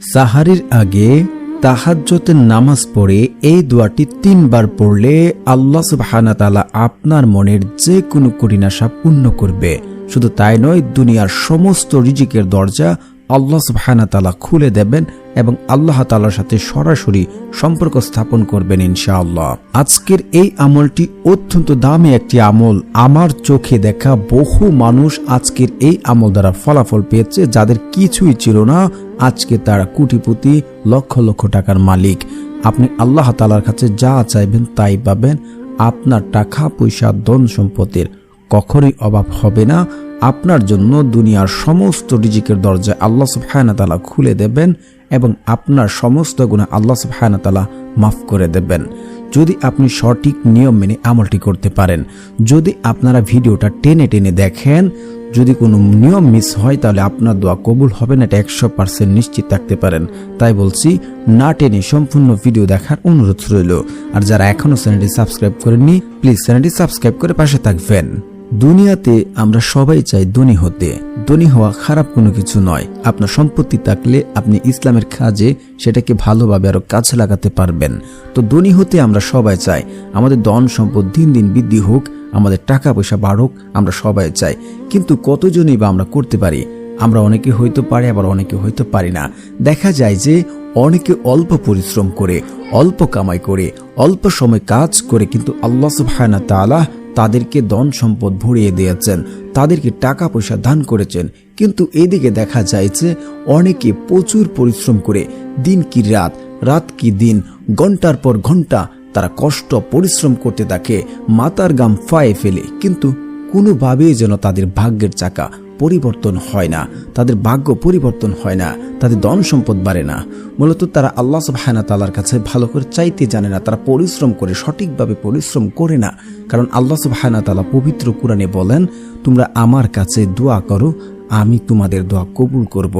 সাহারির আগে তাহাজ্জতের নামাজ পড়ে এই দোয়াটি তিনবার পড়লে আল্লাহ সুবাহানাতালা আপনার মনের যে কোনো করিনাশা পূর্ণ করবে। শুধু তাই নয়, দুনিয়ার সমস্ত রিজিকের দরজা আল্লাহ সুবহানা তাআলা খুলে দেবেন এবং আল্লাহ তাআলার সাথে সরাসরি সম্পর্ক স্থাপন করবেন ইনশাআল্লাহ। আজকের এই আমলটি অত্যন্ত দামি একটি আমল। আমার চোখে দেখা বহু মানুষ আজকের এই আমল দ্বারা ফলাফল পেয়েছে, যাদের কিছুই ছিল না। আজকে তারা কোটিপতি, লক্ষ লক্ষ টাকার মালিক। আপনি আল্লাহ তালার কাছে যা চাইবেন তাই পাবেন। আপনার টাকা, পয়সা ধন সম্পত্তির কখনোই অভাব হবে না। আপনার জন্য দুনিয়ার সমস্ত রিজিকের দরজায় আল্লাহ সুবহানাহু তাআলা খুলে দেবেন এবং আপনার সমস্ত গুণা আল্লাহ সুবহানাহু তাআলা মাফ করে দেবেন। যদি আপনি সঠিক নিয়ম মেনে আমলটি করতে পারেন, যদি আপনারা ভিডিওটা টেনে টেনে দেখেন, যদি কোনো নিয়ম মিস হয়, তাহলে আপনার দোয়া কবুল হবে না, এটা একশো পার্সেন্ট নিশ্চিত থাকতে পারেন। তাই বলছি, না টেনে সম্পূর্ণ ভিডিও দেখার অনুরোধ রইল। আর যারা এখনও চ্যানেলটি সাবস্ক্রাইব করেননি, প্লিজ চ্যানেলটি সাবস্ক্রাইব করে পাশে থাকবেন। দুনিয়াতে আমরা সবাই চাই ধনী হতে। ধনী হওয়া খারাপ কোনো কিছু নয়। আপনার সম্পত্তি থাকলে আপনি ইসলামের কাজে সেটাকে ভালোভাবে আরও কাছে লাগাতে পারবেন। তো ধনী হতে আমরা সবাই চাই। আমাদের ধন সম্পদ দিন দিন বৃদ্ধি হোক, আমাদের টাকা পয়সা বাড়ুক, আমরা সবাই চাই। কিন্তু কতজনই বা আমরা করতে পারি? আমরা অনেকে হয়তো পারি, আবার অনেকে হয়তো পারি না। দেখা যায় যে অনেকে অল্প পরিশ্রম করে, অল্প কামাই করে, অল্প সময় কাজ করে, কিন্তু আল্লাহ সুবহানাহু তাআলা তাদেরকে দন সম্পদ ভরিয়ে দিয়েছেন, তাদেরকে টাকা পয়সা দান করেছেন। কিন্তু এদিকে দেখা যায় যে অনেকে প্রচুর পরিশ্রম করে, দিন কি রাত রাত কি দিন, ঘণ্টার পর ঘণ্টা তারা কষ্ট, পরিশ্রম করতে থাকে মাতার গাম ফায়ে ফেলে। কিন্তু কোনোভাবেই যেন তাদের ভাগ্যের চাকা পরিবর্তন হয় না, তাদের ভাগ্য পরিবর্তন হয় না, তাদের ধন সম্পদ বাড়ে না। মূলত তারা আল্লাহ সুবহানা তালার কাছে ভালো করে চাইতে জানে না, তারা পরিশ্রম করে, সঠিকভাবে পরিশ্রম করে না। কারণ আল্লাহ সুবহানা তালা পবিত্র কোরআনে বলেন, তোমরা আমার কাছে দোয়া করো, আমি তোমাদের দোয়া কবুল করব।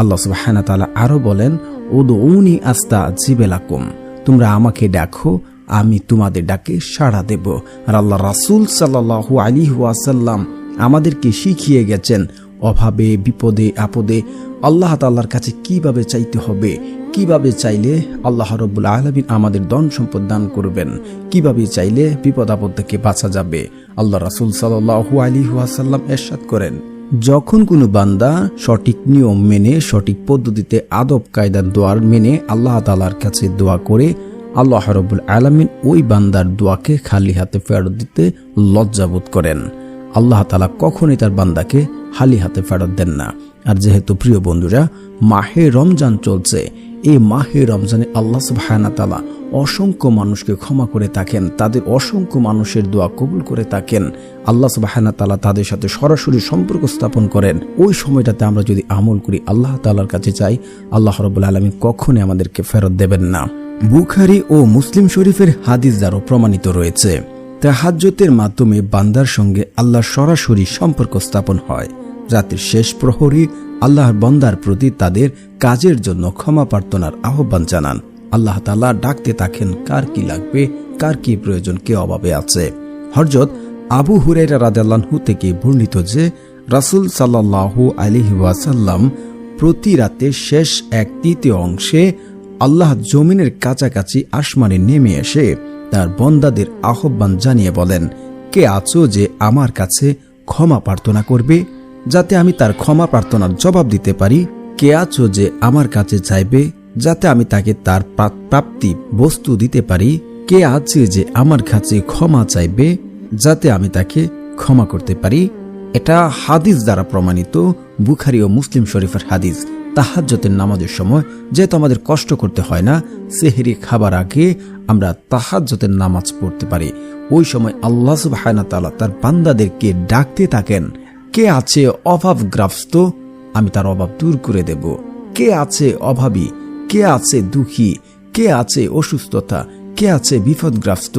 আল্লাহ সুবহানা তালা আরও বলেন ও দো উনি আস্তা জিবেলাকুম তোমরা আমাকে ডাকো, আমি তোমাদের ডাকে সাড়া দেব। আর আল্লাহ রাসুল সাল্লাহ আলী ওয়াসাল্লাম আমাদেরকে শিখিয়ে গেছেন অভাবে, বিপদে, আপদে। আল্লাহ তাল্লাহর কাছে কীভাবে চাইতে হবে? কীভাবে চাইলে আল্লাহ রব্বুল আলমিন আমাদের ধন সম্পদ দান করবেন? কীভাবে চাইলে বিপদ আপদ থেকে বাঁচা যাবে? আল্লাহ রাসুল সাল্লাহু আলী ওয়াসাল্লাম এরশাদ করেন, যখন কোনো বান্দা সঠিক নিয়ম মেনে, সঠিক পদ্ধতিতে আদব কায়দার দোয়ার মেনে আল্লাহ তালার কাছে দোয়া করে, আল্লাহ রব্বুল আলমিন ওই বান্দার দোয়াকে খালি হাতে ফেরত দিতে লজ্জাবোধ করেন। আল্লাহ তালা কখনই তার বান্দাকে হালি হাতে ফেরত দেন না। আর যেহেতু প্রিয় বন্ধুরা, মাহে রমজান চলছে, এই মাহে রমজানে আল্লাহ সুবাহানা তালা অসংখ্য মানুষকে ক্ষমা করে থাকেন, তাদের অসংখ্য মানুষের দোয়া কবুল করে থাকেন। আল্লাহ সুবাহানা তালা তাদের সাথে সরাসরি সম্পর্ক স্থাপন করেন। ওই সময়টাতে আমরা যদি আমল করি, আল্লাহ তালার কাছে চাই, আল্লাহ রবুল আলমী কখনই আমাদেরকে ফেরত দেবেন না। বুখারি ও মুসলিম শরীফের হাদিস দ্বারা প্রমাণিত রয়েছে। তাহাজ্জতের মাধ্যমে বান্দার সঙ্গে আল্লাহ সরাসরি সম্পর্ক স্থাপন হয়। রাতের শেষ প্রহরী আল্লাহর বন্দার প্রতি তাদের কাজের জন্য ক্ষমা প্রার্থনার আহ্বান জানান। আল্লাহ তালা ডাকতে থাকেন, কার কি লাগবে, কার কি প্রয়োজন, কে অভাবে আছে। হরজত আবু হুরাইরা রাদাল্লাহু থেকে বর্ণিত যে, রাসুল সাল্লাহু আলিহি ওয়াসাল্লাম প্রতি রাতে শেষ এক তৃতীয় অংশে আল্লাহ জমিনের কাছাকাছি আসমানে নেমে এসে তার বন্দাদের আহ্বান জানিয়ে বলেন, কে আছো যে আমার কাছে ক্ষমা প্রার্থনা করবে? যাতে আমি তার ক্ষমা প্রার্থনার জবাব দিতে পারি। কে আছো যে আমার কাছে চাইবে? যাতে আমি তাকে তার প্রাপ্তি বস্তু দিতে পারি। কে আছে যে আমার কাছে ক্ষমা চাইবে? যাতে আমি তাকে ক্ষমা করতে পারি। এটা হাদিস দ্বারা প্রমাণিত বুখারি ও মুসলিম শরীফের হাদিস। তাহাজ্জতের নামাজের সময় যেহেতু আমাদের কষ্ট করতে হয় না, সেহেরি খাবার আগে আমরা তাহাজ্জতের নামাজ পড়তে পারি। ওই সময় আল্লাহ সুবাহানা তালা তার বান্দাদেরকে ডাকতে থাকেন, কে আছে অভাবগ্রস্ত? আমি তার অভাব দূর করে দেব। কে আছে অভাবী? কে আছে দুঃখী? কে আছে অসুস্থতা? কে আছে বিপদগ্রস্ত?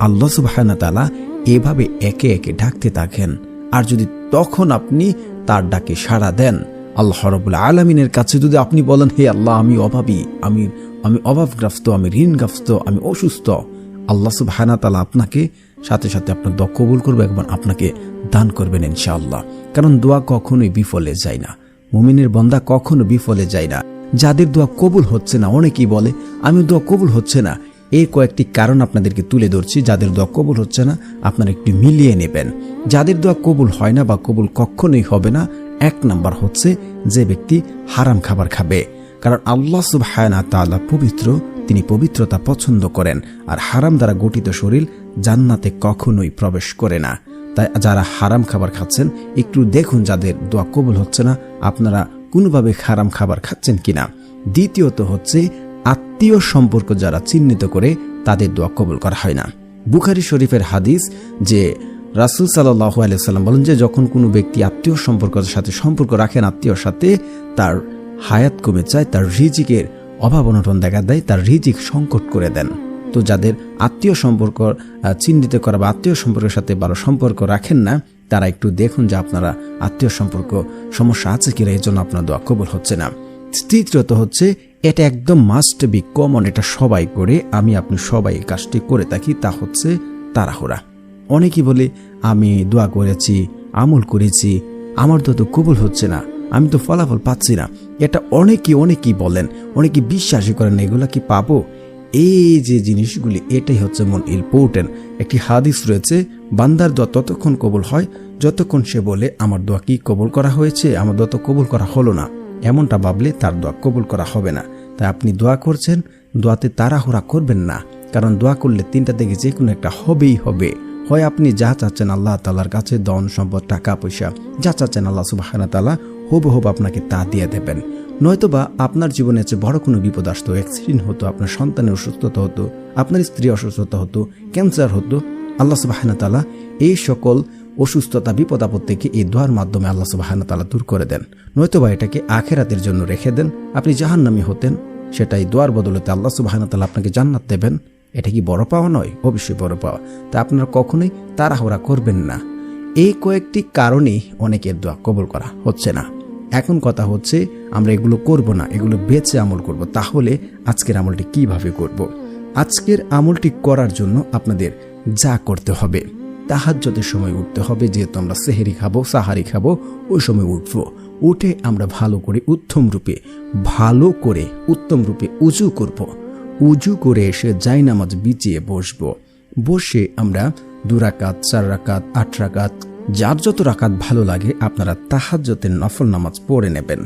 আল্লাহ সুবাহানা তালা এভাবে একে একে ডাকতে থাকেন। আর যদি তখন আপনি তার ডাকে সাড়া দেন আল্লাহ রবুল আলমিনের কাছে যদি আপনি বলেন, হে আল্লাহ, আমি অভাবী, আমি আমি অভাবগ্রস্ত, আমি ঋণগ্রস্ত, আমি অসুস্থ, আল্লাহ সুবহানা তালা আপনাকে সাথে সাথে আপনার দক্ষ কবুল করবে এবং আপনাকে দান করবেন ইনশাআল্লাহ। কারণ দোয়া কখনোই বিফলে যায় না। মুমিনের বন্দা কখনো বিফলে যায় না। যাদের দোয়া কবুল হচ্ছে না, অনেকেই বলে, আমি দোয়া কবুল হচ্ছে না। এই কয়েকটি কারণ আপনাদেরকে তুলে ধরছি। যাদের দোয়া কবুল হচ্ছে না, আপনারা একটু মিলিয়ে নেবেন। যাদের দোয়া কবুল হয় না বা কবুল কখনোই হবে না এক নাম্বার হচ্ছে যে ব্যক্তি হারাম খাবার খাবে। কারণ আল্লাহ তাআলা পবিত্র, তিনি পবিত্রতা পছন্দ করেন। আর হারাম দ্বারা গঠিত শরীর জান্নাতে কখনোই প্রবেশ করে না। তাই যারা হারাম খাবার খাচ্ছেন, একটু দেখুন যাদের দোয়া কবুল হচ্ছে না, আপনারা কোনোভাবে হারাম খাবার খাচ্ছেন কিনা। দ্বিতীয়ত হচ্ছে, আত্মীয় সম্পর্ক যারা চিহ্নিত করে, তাদের দোয়া কবুল করা হয় না। বুখারি শরীফের হাদিস যে রাসুল সাল্লাহ আলাইসাল্লাম বলেন যে, যখন কোনো ব্যক্তি আত্মীয় সম্পর্কের সাথে সম্পর্ক রাখেন আত্মীয়র সাথে, তার হায়াত কমে যায়, তার রিজিকের অভাব অনটন দেখা দেয়, তার রিজিক সংকট করে দেন। তো যাদের আত্মীয় সম্পর্ক চিহ্নিত করা বা আত্মীয় সম্পর্কের সাথে ভালো সম্পর্ক রাখেন না, তারা একটু দেখুন যে আপনারা আত্মীয় সম্পর্ক সমস্যা আছে কিনা এই জন্য আপনার দোয়া কবুল হচ্ছে না। তৃতীয়ত হচ্ছে, এটা একদম মাস্ট বি কমন এটা সবাই করে, আমি আপনি সবাই এই কাজটি করে থাকি, তা হচ্ছে তাড়াহুড়া। অনেকেই বলে, আমি দোয়া করেছি, আমল করেছি, আমার তো তো কবুল হচ্ছে না, আমি তো ফলাফল পাচ্ছি না। এটা অনেকেই অনেকেই বলেন, অনেকে বিশ্বাসই করেন এগুলা কি পাবো? এই যে জিনিসগুলি, এটাই হচ্ছে মন ইম্পর্টেন্ট একটি হাদিস রয়েছে, বান্দার দোয়া ততক্ষণ কবুল হয়, যতক্ষণ সে বলে, আমার দোয়া কি কবুল করা হয়েছে? আমার দোয়া তো কবুল করা হলো না। এমনটা ভাবলে তার দোয়া কবুল করা হবে না। তাই আপনি দোয়া করছেন, দোয়াতে তাড়াহুড়া করবেন না, কারণ দোয়া করলে তিনটা থেকে যে কোনো একটা হবেই হবে। হয় আপনি যা চাচ্ছেন আল্লাহ তালার কাছে দন সম্পদ, টাকা, পয়সা, যা চাচ্ছেন আল্লাহ সুবাহানা তালা হব হব আপনাকে তা দিয়ে দেবেন। নয়তোবা আপনার জীবনে যে বড় কোনো বিপদ আসতো অ্যাক্সিডেন্ট হতো, আপনার সন্তানের অসুস্থতা হতো, আপনার স্ত্রী অসুস্থতা হতো ক্যান্সার হতো, আল্লাহ সুবাহানা তালা এই সকল অসুস্থতা, বিপদ আপদ থেকে এই দোয়ার মাধ্যমে আল্লাহ সুবাহানা তালা দূর করে দেন। নয়তোবা এটাকে আখেরাতের জন্য রেখে দেন। আপনি জাহান্নামি হতেন, সেটাই দোয়ার বদলতে আল্লাহ সুবাহানা তালা আপনাকে জান্নাত দেবেন। এটা কি বড় পাওয়া নয়? অবশ্যই বড় পাওয়া। তা আপনারা কখনোই তাড়াহুড়া করবেন না। এই কয়েকটি কারণেই অনেকের দোয়া কবল করা হচ্ছে না। এখন কথা হচ্ছে, আমরা এগুলো করব না, এগুলো বেছে আমল করব। তাহলে আজকের আমলটি কীভাবে করব। আজকের আমলটি করার জন্য আপনাদের যা করতে হবে তাহার তাহাজ্যতের সময় উঠতে হবে। যেহেতু আমরা সেহেরি খাব, সাহারি খাব, ওই সময় উঠবো। উঠে আমরা ভালো করে উত্তম রূপে, ভালো করে উত্তম রূপে উজু করব। উজু করে এসে যাই নামাজ বিচিয়ে বসবো। বসে আমরা দু রাকাত, চার রাকাত, আট রাকাত, যার যত রাকাত ভালো লাগে আপনারা তাহাজ্যতের নফল নামাজ পড়ে নেবেন।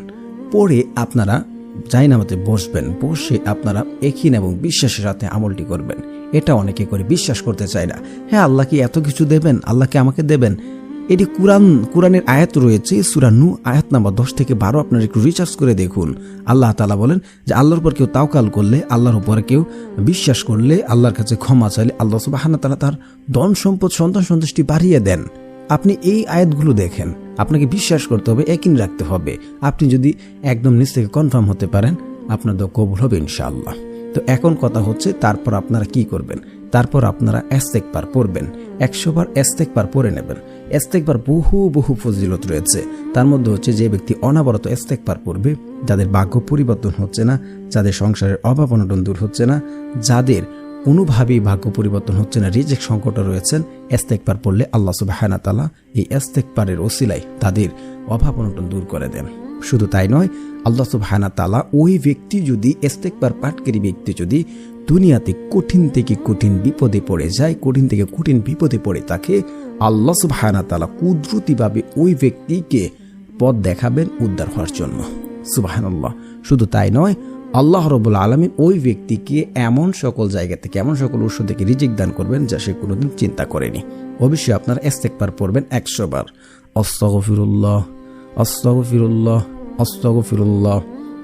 পড়ে আপনারা যাই নামাজে বসবেন। বসে আপনারা একিন এবং বিশ্বাসের সাথে আমলটি করবেন। এটা অনেকে করে বিশ্বাস করতে চায় না। হ্যাঁ আল্লাহ কি এত কিছু দেবেন? আল্লাহকে আমাকে দেবেন? এটি কোরআন, কোরআনের আয়াত রয়েছে, সুরা নু আয়াত নাম্বার দশ থেকে বারো। আপনারা একটু রিচার্জ করে দেখুন। আল্লাহ তালা বলেন যে, আল্লাহর উপর কেউ তাওকাল করলে, আল্লাহর উপরে কেউ বিশ্বাস করলে, আল্লাহর কাছে ক্ষমা চাইলে আল্লাহ সুবাহানা তালা তার ধন, সম্পদ, সন্তান সন্তুষ্টি বাড়িয়ে দেন। আপনি এই আয়াতগুলো দেখেন। আপনাকে বিশ্বাস করতে হবে একিন রাখতে হবে। আপনি যদি একদম নিজ থেকে কনফার্ম হতে পারেন, আপনার তো কবুল হবে ইনশাআল্লাহ। তো এখন কথা হচ্ছে, তারপর আপনারা কি করবেন? তারপর আপনারা এস্তেকবার পড়বেন। একশো বার এস্তেকবার পড়ে নেবেন। এস্তেকবার বহু বহু ফজিলত রয়েছে। তার মধ্যে হচ্ছে যে ব্যক্তি অনাবরত এস্তেকবার পড়বে, যাদের ভাগ্য পরিবর্তন হচ্ছে না, যাদের সংসারের অভাব অনটন দূর হচ্ছে না, যাদের কোনোভাবেই ভাগ্য পরিবর্তন হচ্ছে না, রিজেক সংকট রয়েছেন এস্তেকবার পড়লে আল্লাহ সুবাহানা তালা এই এস্তেকবারের ওসিলাই তাদের অভাব অনটন দূর করে দেন। শুধু তাই নয়, আল্লাহ সুবাহানা তালা ওই ব্যক্তি যদি এস্তেকবার পাঠকারী ব্যক্তি যদি দুনিয়াতে কঠিন থেকে কঠিন বিপদে পড়ে যায়, কঠিন থেকে কঠিন বিপদে পড়ে তাকে আল্লাহ সুবাহানা তালা কুদরতিভাবে ওই ব্যক্তিকে পথ দেখাবেন উদ্ধার হওয়ার জন্য। সুবাহান্লাহ শুধু তাই নয়, আল্লাহ রবুল আলমিন ওই ব্যক্তিকে এমন সকল জায়গা থেকে, এমন সকল উৎস থেকে রিজিক দান করবেন যা সে কোনোদিন চিন্তা করেনি। অবশ্যই আপনার এস্তেকবার পড়বেন একশো বার। অস্তগফিরুল্লাহ অস্তগফিরুল্লাহ অস্তগফিরুল্লাহ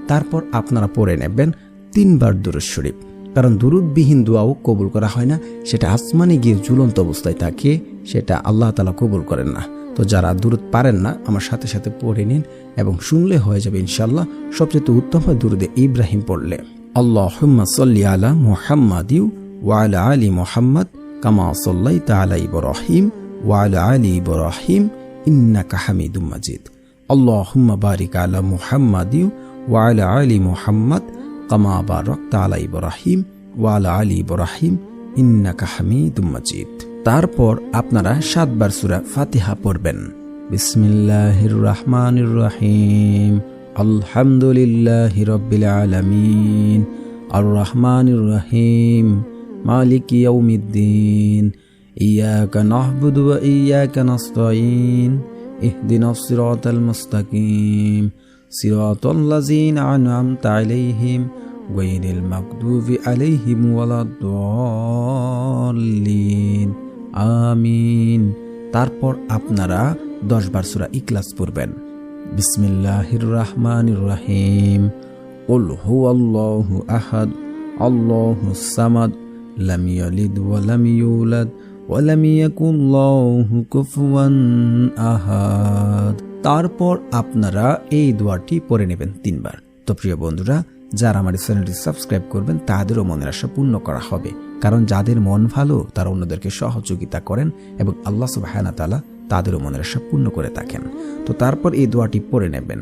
তারপর আপনারা পড়ে নেবেন তিনবার দুরুদ শরীফ। কারণ দুরুদবিহীন দোয়াও কবুল করা হয় না, সেটা আসমানে গিয়ে ঝুলন্ত অবস্থায় থাকে। সেটা আল্লাহ তালা কবুল করেন না। তো যারা দূরত পারেন না, আমার সাথে সাথে পড়ে নিন এবং শুনলে হয়ে যাবে ইনশাল্লাহ সবচেয়ে উত্তম হয় দুরুদে ইব্রাহিম পড়লে। আল্লাহ সল্লি আলা ওয়ালা আলী মোহাম্মদ ওয়ালা আলী ইবরাহিম ইন্নাকা হামিদুম মাজিদ। আল্লাহুম্মা বারিক আলা মুহাম্মাদ ওয়ালা আলী মুহাম্মদ কামা ইব্রাহিম ওয়ালা আলী তারপর আপনারা সাতবার সূরা ফাতিহা পড়বেন। বিসমিল্লাহির রহমানির রহিম। আলহামদুলিল্লাহ রব্বিল আলামিন। আর রহমানির রহিম। মালিক ইয়াউমিদ্দিন। ইয়াকা নাহবুদু ওয়া ইয়াকা নাস্তাইন ইহদিনাস সিরাতাল মুস্তাকিম। সিরাতাল লাযিনা আন'আমতা আলাইহিম। গায়রিল মাগদুবি আলাইহিম ওয়ালাদ-দাল্লিন আমিন তারপর আপনারা দশ বার সূরা ইখলাস পড়বেন বিসমিল্লাহির রহমানির রহিম قل هو الله أحد الله الصمد لم يلد ولم يولد ولم يكن له كفوا أحد তারপর আপনারা এই দোয়াটি পড়ে নেবেন তিনবার তো প্রিয় বন্ধুরা যারা আমার এই চ্যানেলটি সাবস্ক্রাইব করবেন তাদেরও মনের আশা পূর্ণ করা হবে কারণ যাদের মন ভালো, তারা অন্যদেরকে সহযোগিতা করেন এবং আল্লাহ সুবাহানা তাদেরও মনের আশা পূর্ণ করে থাকেন। তো তারপর এই দোয়াটি পড়ে নেবেন।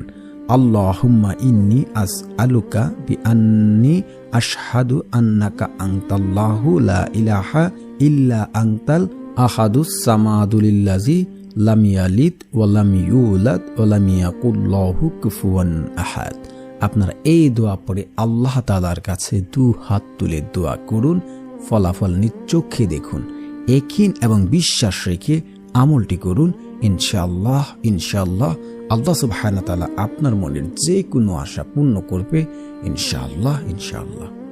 আল্লাহুম্মা ইন্নি আস আলুকা বি আন্নি আশহাদু আন্নাকা আংতাল্লাহু ইলাহা ইল্লা আংতাল আহাদুস সামাদুলিল্লাজি লাম ইয়ালিদ ওয়া লাম ইউলাদ ওয়া কুফুয়ান আহাদ। আপনারা এই দোয়া পড়ে আল্লাহ তালার কাছে দু হাত তুলে দোয়া করুন ফলাফল নিচোখে দেখুন একিন এবং বিশ্বাস রেখে আমলটি করুন। ইনশাআল্লাহ ইনশাআল্লাহ, আল্লাহ তাআলা আপনার মনের যে কোনো আশা পূর্ণ করবে। ইনশাআল্লাহ ইনশাআল্লাহ।